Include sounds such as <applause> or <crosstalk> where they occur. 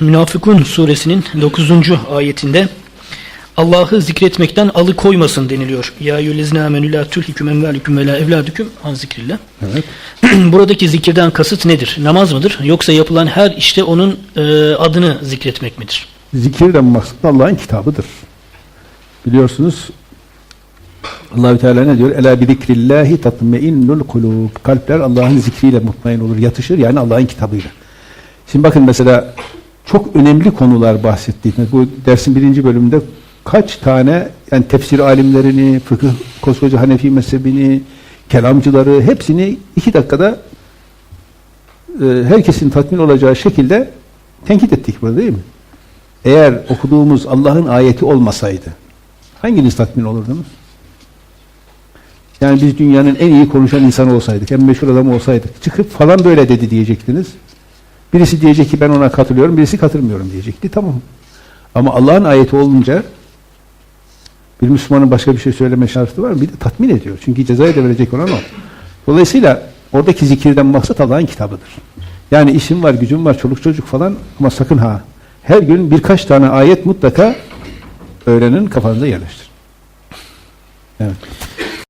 Münafıkun suresinin 9. ayetinde Allah'ı zikretmekten alıkoymasın deniliyor. Ya eyyühellezine amenü la tulhikum emvalikum ve la evladüküm an zikrillah. Evet. <clears throat> Buradaki zikirden kasıt nedir? Namaz mıdır? Yoksa yapılan her işte onun e, adını zikretmek midir? Zikirden maksat Allah'ın kitabıdır. Biliyorsunuz Allahü Teala ne diyor? Ela bi zikrillahi tatmainnul kulub. Kalpler Allah'ın zikriyle mutmain olur, yatışır yani Allah'ın kitabıyla. Şimdi bakın mesela çok önemli konular bahsettik. Bu dersin birinci bölümünde kaç tane yani tefsir alimlerini, fıkıh, koskoca Hanefi mezhebini, kelamcıları hepsini iki dakikada e, herkesin tatmin olacağı şekilde tenkit ettik burada değil mi? Eğer okuduğumuz Allah'ın ayeti olmasaydı hanginiz tatmin olurdunuz? Yani biz dünyanın en iyi konuşan insanı olsaydık, en meşhur adam olsaydık, çıkıp falan böyle dedi diyecektiniz. Birisi diyecek ki ben ona katılıyorum, birisi katılmıyorum diyecekti. Tamam. Ama Allah'ın ayeti olunca bir Müslümanın başka bir şey söyleme şartı var mı? Bir de tatmin ediyor. Çünkü cezayı da verecek olan o. Dolayısıyla oradaki zikirden maksat Allah'ın kitabıdır. Yani işim var, gücüm var, çoluk çocuk falan ama sakın ha her gün birkaç tane ayet mutlaka öğrenin kafanıza yerleştirin. Evet.